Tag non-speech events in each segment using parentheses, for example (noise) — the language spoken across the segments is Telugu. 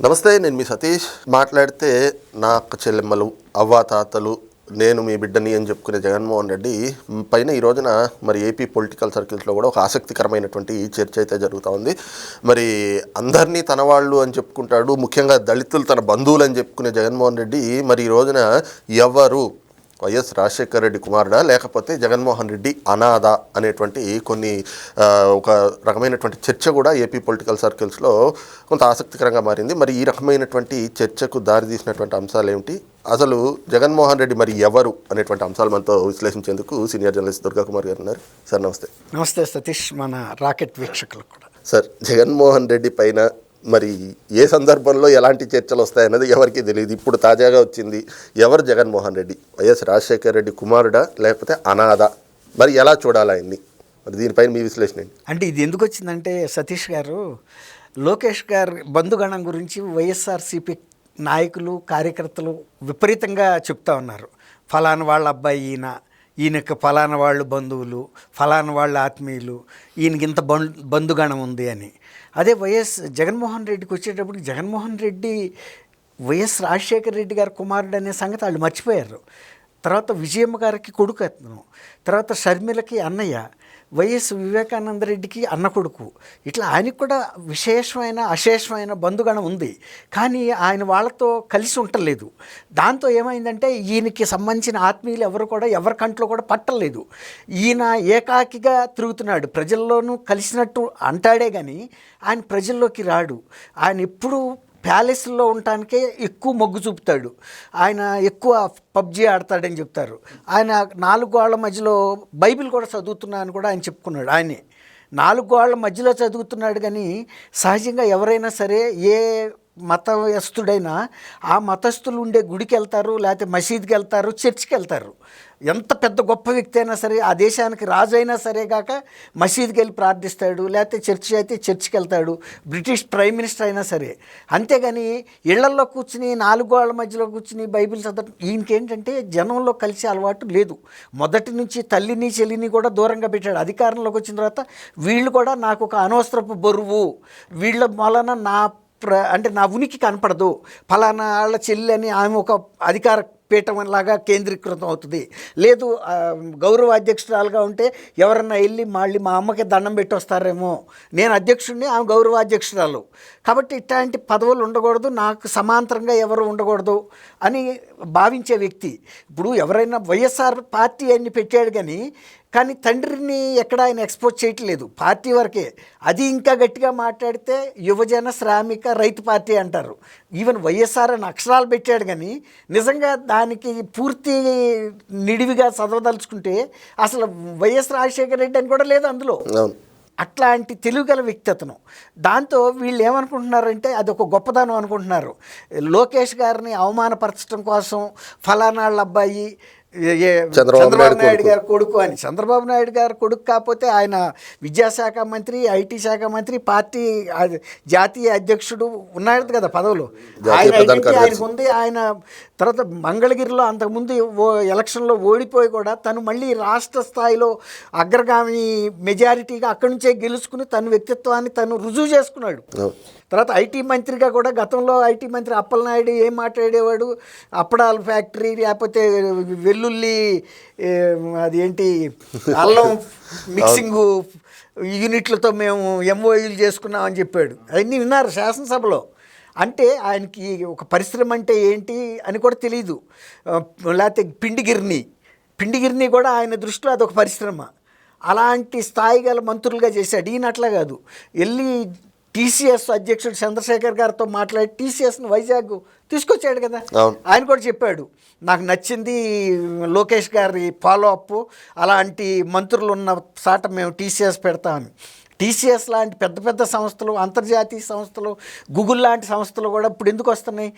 నమస్తే నేను మీ సతీష్. మాట్లాడితే నా అక్క చెల్లెమ్మలు అవ్వా తాతలు నేను మీ బిడ్డని అని చెప్పుకునే జగన్మోహన్ రెడ్డి పైన ఈ రోజున మరి ఏపీ పొలిటికల్ సర్కిల్స్లో కూడా ఒక ఆసక్తికరమైనటువంటి చర్చ అయితే జరుగుతూ ఉంది. మరి అందరినీ తన వాళ్ళు అని చెప్పుకుంటాడు ముఖ్యంగా దళితులు తన బంధువులు అని చెప్పుకునే జగన్మోహన్ రెడ్డి మరి ఈ రోజున ఎవరు వైఎస్ రాజశేఖర రెడ్డి కుమారుడా లేకపోతే జగన్మోహన్ రెడ్డి అనాథ అనేటువంటి కొన్ని ఒక రకమైనటువంటి చర్చ కూడా ఏపీ పొలిటికల్ సర్కిల్స్లో కొంత ఆసక్తికరంగా మారింది. మరి ఈ రకమైనటువంటి చర్చకు దారితీసినటువంటి అంశాలు ఏమిటి? అసలు జగన్మోహన్ రెడ్డి మరి ఎవరు అనేటువంటి అంశాలు మనతో విశ్లేషించేందుకు సీనియర్ జర్నలిస్ట్ దుర్గా కుమార్ గారు ఉన్నారు. సార్ నమస్తే. నమస్తే సతీష్ మన రాకెట్ వీక్షకులకు కూడా. సార్ జగన్మోహన్ రెడ్డి పైన మరి ఏ సందర్భంలో ఎలాంటి చర్చలు వస్తాయన్నది ఎవరికి తెలియదు. ఇప్పుడు తాజాగా వచ్చింది ఎవరు? జగన్మోహన్ రెడ్డి. వైఎస్ రాజశేఖర రెడ్డి కుమారుడా లేకపోతే అనాథ? మరి ఎలా చూడాలి ఆయన్ని? మరి దీనిపైన మీ విశ్లేషణ అంటే ఇది ఎందుకు వచ్చిందంటే సతీష్ గారు లోకేష్ గారు బంధుగణం గురించి వైఎస్ఆర్సీపీ నాయకులు కార్యకర్తలు విపరీతంగా చెప్తా ఉన్నారు. ఫలానా వాళ్ళ అబ్బాయి ఈయన ఈయనకు ఫలానా వాళ్ళు బంధువులు ఫలానా వాళ్ళ ఆత్మీయులు ఈయనకి ఇంత బం బంధుగణం ఉంది అని. అదే వైఎస్ జగన్మోహన్ రెడ్డికి వచ్చేటప్పుడు జగన్మోహన్ రెడ్డి వైఎస్ రాజశేఖర రెడ్డి గారి కుమారుడు అనే సంగతి వాళ్ళు మర్చిపోయారు. తర్వాత విజయమ్మ గారికి కొడుకు అతను. తర్వాత షర్మిలకి అన్నయ్య. వైఎస్ వివేకానంద రెడ్డికి అన్న కొడుకు. ఇట్లా ఆయనకు కూడా విశేషమైన అశేషమైన బంధుగణం ఉంది. కానీ ఆయన వాళ్ళతో కలిసి ఉండలేదు. దాంతో ఏమైందంటే ఈయనకి సంబంధించిన ఆత్మీయులు ఎవరు కూడా ఎవరి కంట్లో కూడా పట్టలేదు. ఈయన ఏకాకిగా తిరుగుతున్నాడు. ప్రజల్లోనూ కలిసినట్టు అంటాడే కానీ ఆయన ప్రజల్లోకి రాడు. ఆయన ఎప్పుడూ ప్యాలెస్లో ఉండటానికే ఎక్కువ మొగ్గు చూపుతాడు. ఆయన ఎక్కువ పబ్జీ ఆడతాడని చెప్తారు. ఆయన నాలుగు గోళ్ళ మధ్యలో బైబిల్ కూడా చదువుతున్నా అని కూడా ఆయన చెప్పుకున్నాడు ఆయనే. నాలుగు గోళ్ళ మధ్యలో చదువుతున్నాడు కానీ సహజంగా ఎవరైనా సరే ఏ మతస్థుడైనా ఆ మతస్థులు ఉండే గుడికి వెళ్తారు లేకపోతే మసీద్కి వెళ్తారు చర్చికి వెళ్తారు ఎంత పెద్ద గొప్ప వ్యక్తి అయినా సరే ఆ దేశానికి రాజు అయినా సరే కాక మసీద్కి వెళ్ళి ప్రార్థిస్తాడు లేకపోతే చర్చి అయితే చర్చికి వెళ్తాడు బ్రిటిష్ ప్రైమ్ మినిస్టర్ అయినా సరే. అంతేగాని ఇళ్ళల్లో కూర్చుని నాలుగు గోళ్ళ మధ్యలో కూర్చుని బైబిల్ చదవడం ఈయనకేంటంటే జనంలో కలిసే అలవాటు లేదు. మొదటి నుంచి తల్లిని చెల్లిని కూడా దూరంగా పెట్టాడు. అధికారంలోకి వచ్చిన తర్వాత వీళ్ళు కూడా నాకు ఒక అనవసరపు బరువు. వీళ్ళ వలన నా ప్ర అంటే నా ఉనికి కనపడదు. ఫలానా వాళ్ళ చెల్లి అని ఆమె ఒక అధికార పీఠం లాగా కేంద్రీకృతం అవుతుంది. లేదు గౌరవ అధ్యక్షురాలుగా ఉంటే ఎవరన్నా వెళ్ళి మళ్ళీ మా అమ్మకి దండం పెట్టి వస్తారేమో నేను అధ్యక్షుడిని ఆమె గౌరవ అధ్యక్షురాలు కాబట్టి ఇట్లాంటి పదవులు ఉండకూడదు నాకు సమాంతరంగా ఎవరు ఉండకూడదు అని భావించే వ్యక్తి. ఇప్పుడు ఎవరైనా వైఎస్ఆర్ పార్టీ అని పెట్టాడు కానీ కానీ తండ్రిని ఎక్కడ ఆయన ఎక్స్పోజ్ చేయట్లేదు. పార్టీ వరకే. అది ఇంకా గట్టిగా మాట్లాడితే యువజన శ్రామిక రైతు పార్టీ అంటారు. ఈవెన్ వైఎస్ఆర్ అని అక్షరాలు పెట్టాడు కానీ నిజంగా దానికి పూర్తి నిడివిగా చదవదలుచుకుంటే అసలు వైఎస్ రాజశేఖర రెడ్డి అని కూడా లేదు అందులో. అట్లాంటి తెలివిగల వ్యక్తి అతను దాంతో వీళ్ళు ఏమనుకుంటున్నారంటే అది ఒక గొప్పదనం అనుకుంటున్నారు. లోకేష్ గారిని అవమానపరచడం కోసం ఫలానా వాళ్ళ అబ్బాయి చంద్రబాబు నాయుడు. గారి కొడుకు అని. చంద్రబాబు నాయుడు గారి కొడుకు కాకపోతే ఆయన విద్యాశాఖ మంత్రి ఐటీ శాఖ మంత్రి పార్టీ జాతీయ అధ్యక్షుడు ఉన్నాడు కదా పదవులు. ఆయన ఐడెంటిటీ. ఆయనకు ఉంది. ఆయన తర్వాత మంగళగిరిలో అంతకుముందు ఎలక్షన్లో ఓడిపోయి కూడా తను మళ్ళీ రాష్ట్ర స్థాయిలో అగ్రగామి మెజారిటీగా అక్కడి నుంచే గెలుచుకుని తన వ్యక్తిత్వాన్ని తను రుజువు చేసుకున్నాడు. తర్వాత ఐటీ మంత్రిగా కూడా గతంలో ఐటీ మంత్రి అప్పలనాయుడు ఏం మాట్లాడేవాడు? అప్పడాల ఫ్యాక్టరీ లేకపోతే వెల్లుల్లి అది ఏంటి? అల్లం (laughs) మిక్సింగ్ యూనిట్లతో మేము ఎంఓయూలు చేసుకున్నామని చెప్పాడు. అవన్నీ విన్నారు శాసనసభలో. అంటే ఆయనకి ఒక పరిశ్రమ అంటే ఏంటి అని కూడా తెలియదు లేకపోతే పిండిగిరిని. పిండిగిరిని కూడా ఆయన దృష్టిలో అదొక పరిశ్రమ. అలాంటి స్థాయి గల మంత్రులుగా చేశాడు. ఈయన అట్లా కాదు. వెళ్ళి టీసీఎస్ అధ్యక్షుడు చంద్రశేఖర్ గారితో మాట్లాడి టీసీఎస్ని వైజాగ్ తీసుకొచ్చాడు కదా. ఆయన కూడా చెప్పాడు నాకు నచ్చింది లోకేష్ గారి ఫాలో అప్ అలాంటి మంత్రులు ఉన్న సాట మేము టీసీఎస్ పెడతామని. టీసీఎస్ లాంటి పెద్ద పెద్ద సంస్థలు అంతర్జాతీయ సంస్థలు గూగుల్ లాంటి సంస్థలు కూడా ఇప్పుడు ఎందుకు వస్తున్నాయి?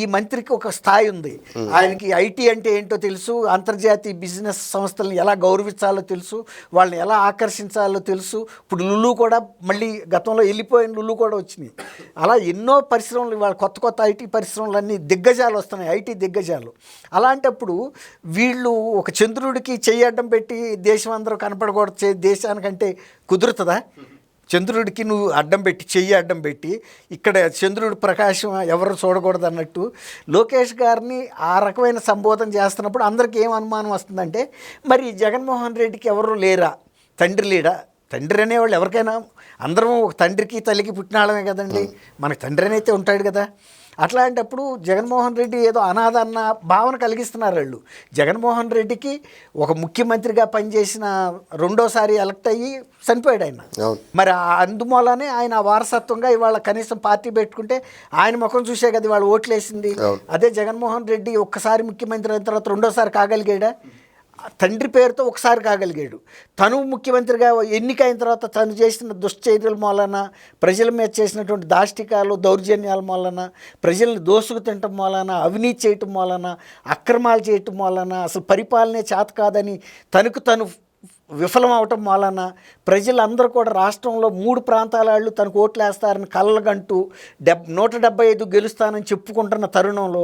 ఈ మంత్రికి ఒక స్థాయి ఉంది. ఆయనకి ఐటీ అంటే ఏంటో తెలుసు అంతర్జాతీయ బిజినెస్ సంస్థలను ఎలా గౌరవించాలో తెలుసు వాళ్ళని ఎలా ఆకర్షించాలో తెలుసు. ఇప్పుడు లులు కూడా మళ్ళీ గతంలో వెళ్ళిపోయిన లులు కూడా వచ్చినాయి. అలా ఎన్నో పరిశ్రమలు ఇవాళ కొత్త కొత్త ఐటీ పరిశ్రమలు అన్నీ దిగ్గజాలు వస్తున్నాయి ఐటీ దిగ్గజాలు. అలాంటప్పుడు వీళ్ళు ఒక చంద్రుడికి చెయ్యడ్డం పెట్టి దేశం అందరూ కనపడకూడదు దేశానికంటే కుదురుతుందా? చంద్రుడికి నువ్వు అడ్డం పెట్టి చెయ్యి అడ్డం పెట్టి ఇక్కడ చంద్రుడి ప్రకాశం ఎవరు చూడకూడదు అన్నట్టు లోకేష్ గారిని ఆ రకమైన సంబోధన చేస్తున్నప్పుడు అందరికీ ఏం అనుమానం వస్తుందంటే మరి జగన్మోహన్ రెడ్డికి ఎవరు లేరా? తండ్రి లేడా? తండ్రి అనేవాళ్ళు ఎవరికైనా అందరం ఒక తండ్రికి తల్లికి పుట్టినాళ్ళమే కదండి. మనకు తండ్రి అయితే ఉంటాడు కదా. అట్లాంటప్పుడు జగన్మోహన్ రెడ్డి ఏదో అనాథ అన్న భావన కలిగిస్తున్నారు వాళ్ళు. జగన్మోహన్ రెడ్డికి ఒక ముఖ్యమంత్రిగా పనిచేసిన రెండోసారి ఎలక్ట్ అయ్యి చనిపోయాడు ఆయన. మరి అందుమూలనే ఆయన వారసత్వంగా ఇవాళ కనీసం పార్టీ పెట్టుకుంటే ఆయన ముఖం చూసే కదా ఇవాళ ఓట్లేసింది. అదే జగన్మోహన్ రెడ్డి ఒక్కసారి ముఖ్యమంత్రి అయిన తర్వాత రెండోసారి కాగలిగాడా? తండ్రి పేరుతో ఒకసారి కాగలిగాడు. తను ముఖ్యమంత్రిగా ఎన్నికైన తర్వాత తను చేసిన దుశ్చర్యల మూలన ప్రజల మీద చేసినటువంటి దాష్టికాలు దౌర్జన్యాల మూలన ప్రజల్ని దోసుకు తినటం మూలన అవినీతి చేయటం మూలన అక్రమాలు చేయటం మూలన అసలు పరిపాలనే చేత కాదని తనకు తను విఫలం అవటం వలన ప్రజలందరూ కూడా రాష్ట్రంలో మూడు ప్రాంతాల వాళ్ళు తనకు ఓట్లు వేస్తారని కళ్ళగంటూ డెబ్ నూట డెబ్బై ఐదు గెలుస్తానని చెప్పుకుంటున్న తరుణంలో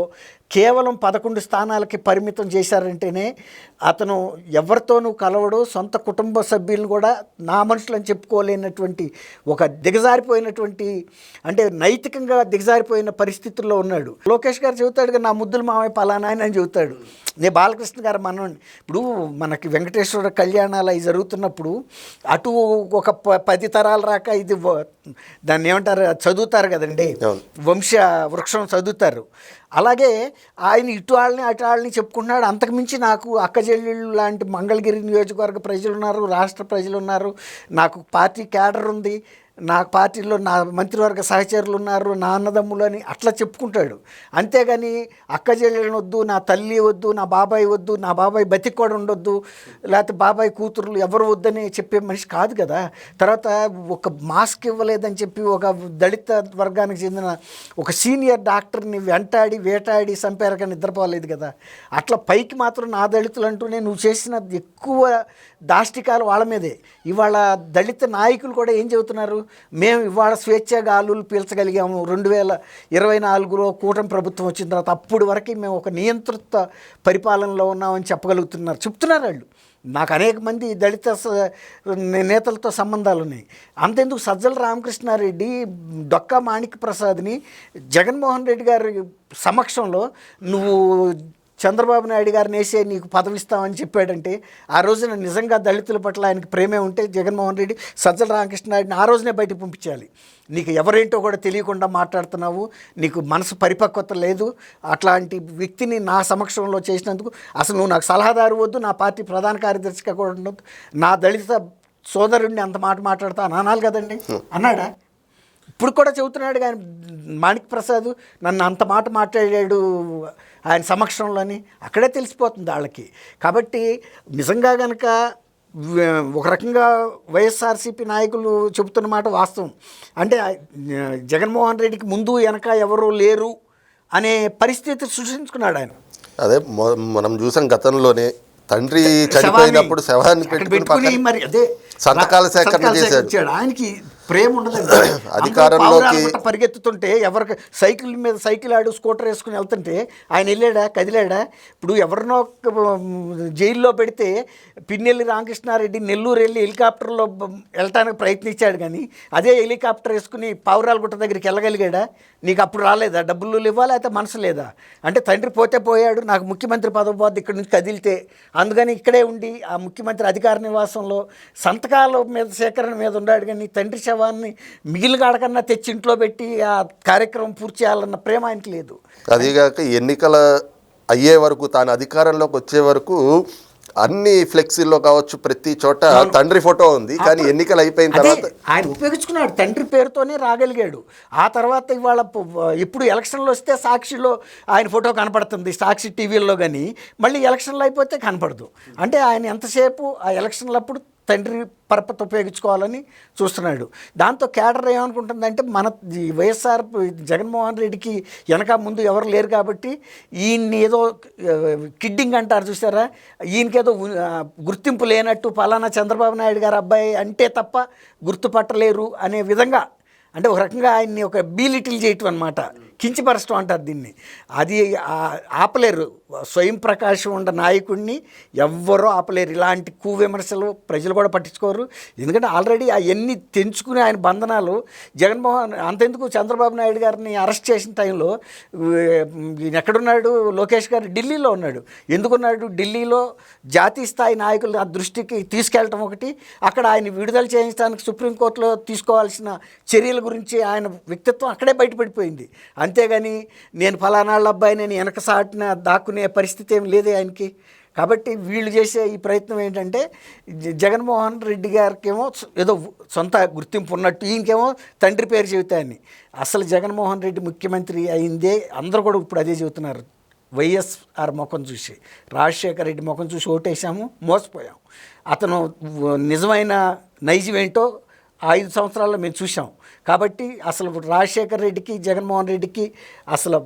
కేవలం పదకొండు స్థానాలకి పరిమితం చేశారంటేనే అతను ఎవరితోనూ కలవడు సొంత కుటుంబ సభ్యులను కూడా నా మనుషులని చెప్పుకోలేనటువంటి ఒక దిగజారిపోయినటువంటి అంటే నైతికంగా దిగజారిపోయిన పరిస్థితుల్లో ఉన్నాడు. లోకేష్ గారు చెబుతాడు నా ముద్దులు మామయ్య పలానా ఆయన అని చెబుతాడు. నేను బాలకృష్ణ గారు మనోడిని ఇప్పుడు మనకి వెంకటేశ్వర కళ్యాణాలు అవి జరుగుతున్నప్పుడు అటు ఒక ప- పది తరాలు రాక ఇది దాన్ని ఏమంటారు చదువుతారు కదండి. వంశ వృక్షం చదువుతారు. అలాగే ఆయన ఇటు వాళ్ళని అటు వాళ్ళని చెప్పుకుంటున్నాడు. అంతకుమించి నాకు అక్కజెల్లిళ్ళు లాంటి మంగళగిరి నియోజకవర్గ ప్రజలు ఉన్నారు రాష్ట్ర ప్రజలు ఉన్నారు నాకు పార్టీ క్యాడర్ ఉంది. నా పార్టీలో నా మంత్రివర్గ సహచరులు ఉన్నారు నా అన్నదమ్ములు అని అట్లా చెప్పుకుంటాడు. అంతేగాని అక్క చెల్లెలను వద్దు నా తల్లి వద్దు నా బాబాయ్ వద్దు నా బాబాయ్ బతికి కూడా ఉండొద్దు లేకపోతే బాబాయ్ కూతురులు ఎవరు వద్దని చెప్పే మనిషి కాదు కదా. తర్వాత ఒక మాస్క్ ఇవ్వలేదని చెప్పి ఒక దళిత వర్గానికి చెందిన ఒక సీనియర్ డాక్టర్ని వెంటాడి వేటాడి చంపారు కానీ నిద్రపోలేదు కదా. అట్లా పైకి మాత్రం నా దళితులు అంటూనే నువ్వు చేసిన ఎక్కువ దాష్టికాలు వాళ్ళ మీదే. ఇవాళ దళిత నాయకులు కూడా ఏం చెబుతున్నారు? మేము ఇవాళ స్వేచ్ఛగాలు పీల్చగలిగాము. రెండు వేల ఇరవై నాలుగులో కూటమి ప్రభుత్వం వచ్చిన తర్వాత అప్పుడు వరకు మేము ఒక నియంత్రిత పరిపాలనలో ఉన్నామని చెప్పగలుగుతున్నారు. చెప్తున్నారు వాళ్ళు. నాకు అనేక మంది దళిత నేతలతో సంబంధాలు ఉన్నాయి. అంతెందుకు సజ్జల రామకృష్ణారెడ్డి డొక్కా మాణిక్య ప్రసాద్ని జగన్మోహన్ రెడ్డి గారి సమక్షంలో నువ్వు చంద్రబాబు నాయుడు గారిని వేసే నీకు పదవి ఇస్తామని చెప్పాడంటే ఆ రోజున నిజంగా దళితుల పట్ల ఆయనకి ప్రేమే ఉంటే జగన్మోహన్ రెడ్డి సజ్జల రామకృష్ణారెడ్డిని ఆ రోజునే బయటకు పంపించాలి. నీకు ఎవరేంటో కూడా తెలియకుండా మాట్లాడుతున్నావు. నీకు మనసు పరిపక్వత లేదు. అట్లాంటి వ్యక్తిని నా సమక్షంలో చేసినందుకు అసలు నువ్వు నాకు సలహాదారు వద్దు నా పార్టీ ప్రధాన కార్యదర్శిగా కూడా ఉండొద్దు. నా దళిత సోదరుడిని అంత మాట మాట్లాడతా అని అనాలి కదండి. అన్నాడా? ఇప్పుడు కూడా చెబుతున్నాడు కానీ మాణిక్ ప్రసాద్ నన్ను అంత మాట మాట్లాడాడు ఆయన సమక్షంలోని అక్కడే తెలిసిపోతుంది వాళ్ళకి కాబట్టి నిజంగా కనుక ఒక రకంగా వైఎస్ఆర్సీపీ నాయకులు చెబుతున్న మాట వాస్తవం అంటే జగన్మోహన్ రెడ్డికి ముందు వెనక ఎవరు లేరు అనే పరిస్థితి సృష్టించుకున్నాడు ఆయన అదే మనం చూసాం గతంలోనే తండ్రి చనిపోయినప్పుడు శవాన్ని పెట్టుకుని మరి అదే సంతకాల సేకరణ. ఇచ్చాడు. ఆయనకి ప్రేమ ఉండదండి (coughs) అధికారంలోకి- పరిగెత్తుతుంటే ఎవరికి సైకిల్ మీద సైకిల్ ఆడు స్కూటర్ వేసుకుని వెళ్తుంటే ఆయన వెళ్ళాడా కదిలాడా? ఇప్పుడు ఎవరినో జైల్లో పెడితే పిన్నెల్లి రామకృష్ణారెడ్డి నెల్లూరు వెళ్ళి హెలికాప్టర్లో వెళ్ళటానికి ప్రయత్నించాడు కానీ అదే హెలికాప్టర్ వేసుకుని పావురాల గుట్ట దగ్గరికి వెళ్ళగలిగాడా? నీకు అప్పుడు రాలేదా? డబ్బులు లేవా లేకపోతే మనసు లేదా? అంటే తండ్రి పోతే పోయాడు నాకు ముఖ్యమంత్రి పదవి పోద్ది ఇక్కడ నుంచి కదిలితే అందుకని ఇక్కడే ఉండి ఆ ముఖ్యమంత్రి అధికార నివాసంలో సంతకాల మీద సేకరణ మీద ఉన్నాడు కానీ తండ్రి శవాన్ని మిగిలిగాడకన్నా తెచ్చి ఇంట్లో పెట్టి ఆ కార్యక్రమం పూర్తి చేయాలన్న ప్రేమ ఆయనకి లేదు. అదిగాక ఎన్నికల అయ్యే వరకు తాను అధికారంలోకి వచ్చే వరకు అన్ని ఫ్లెక్సీల్లో కావచ్చు ప్రతి చోట తండ్రి ఫోటో ఉంది. కానీ ఎన్నికలు అయిపోయిన తర్వాత ఆయన ఉపయోగించుకున్నాడు. తండ్రి పేరుతోనే రాగలిగాడు. ఆ తర్వాత ఇవాళ ఇప్పుడు ఎలక్షన్లు వస్తే సాక్షిలో ఆయన ఫోటో కనపడుతుంది. సాక్షి టీవీల్లో కానీ మళ్ళీ ఎలక్షన్లు అయిపోతే కనపడదు. అంటే ఆయన ఎంతసేపు ఆ ఎలక్షన్లప్పుడు తండ్రి పరపతి ఉపయోగించుకోవాలని చూస్తున్నాడు. దాంతో క్యాడర్ ఏమనుకుంటుందంటే మన వైఎస్ఆర్ జగన్మోహన్ రెడ్డికి వెనక ముందు ఎవరు లేరు కాబట్టి ఈయన్ని ఏదో కిడ్డింగ్ అంటారు చూసారా? ఈయనకేదో గుర్తింపు లేనట్టు పలానా చంద్రబాబు నాయుడు గారు అబ్బాయి అంటే తప్ప గుర్తుపట్టలేరు అనే విధంగా అంటే ఒక రకంగా ఆయన్ని ఒక బీలిటిల్ చేయటం అనమాట కించిపరచడం అంటారు దీన్ని. అది ఆపలేరు. స్వయం ప్రకాశం ఉన్న నాయకుడిని ఎవ్వరూ ఆపలేరు. ఇలాంటి కూ విమర్శలు ప్రజలు కూడా పట్టించుకోరు. ఎందుకంటే ఆల్రెడీ అవన్నీ తెంచుకుని ఆయన బంధనాలు జగన్మోహన్ అంతెందుకు చంద్రబాబు నాయుడు గారిని అరెస్ట్ చేసిన టైంలో ఈయన ఎక్కడున్నాడు? లోకేష్ గారు ఢిల్లీలో ఉన్నాడు. ఎందుకున్నాడు? ఢిల్లీలో జాతీయ స్థాయి నాయకుల ఆ దృష్టికి తీసుకెళ్ళటం ఒకటి. అక్కడ ఆయన విడుదల చేయించడానికి సుప్రీంకోర్టులో తీసుకోవాల్సిన చర్యల గురించి ఆయన వ్యక్తిత్వం అక్కడే బయటపడిపోయింది. అంతేగాని నేను ఫలానాళ్ళ అబ్బాయి నేను వెనక సాటిన దాక్కునే పరిస్థితి ఏం లేదు ఆయనకి. కాబట్టి వీళ్ళు చేసే ఈ ప్రయత్నం ఏంటంటే జ- జగన్మోహన్ రెడ్డి గారికేమో ఏదో సొంత గుర్తింపు ఉన్నట్టు ఈయనకేమో తండ్రి పేరు చెబుతాయని. అసలు జగన్మోహన్ రెడ్డి ముఖ్యమంత్రి అయిందే అందరూ కూడా ఇప్పుడు అదే చెబుతున్నారు. వైఎస్ఆర్ ముఖం చూసి రాజశేఖర రెడ్డి ముఖం చూసి ఓటేసాము మోసపోయాం అతను నిజమైన నైజం ఏంటో ఐదు సంవత్సరాల్లో మేము చూసాం కాబట్టి అసలు రాజశేఖర్ రెడ్డికి జగన్మోహన్ రెడ్డికి అసలు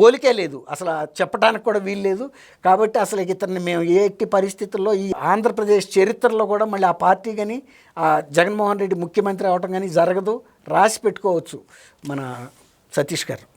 పోలికే లేదు. అసలు చెప్పడానికి కూడా వీలు లేదు. కాబట్టి అసలు ఇతన్ని మేము ఎట్టి పరిస్థితుల్లో ఈ ఆంధ్రప్రదేశ్ చరిత్రలో కూడా మళ్ళీ ఆ పార్టీ కానీ ఆ జగన్మోహన్ రెడ్డి ముఖ్యమంత్రి అవటం కానీ జరగదు. రాసి పెట్టుకోవచ్చు మన సతీష్ గారు.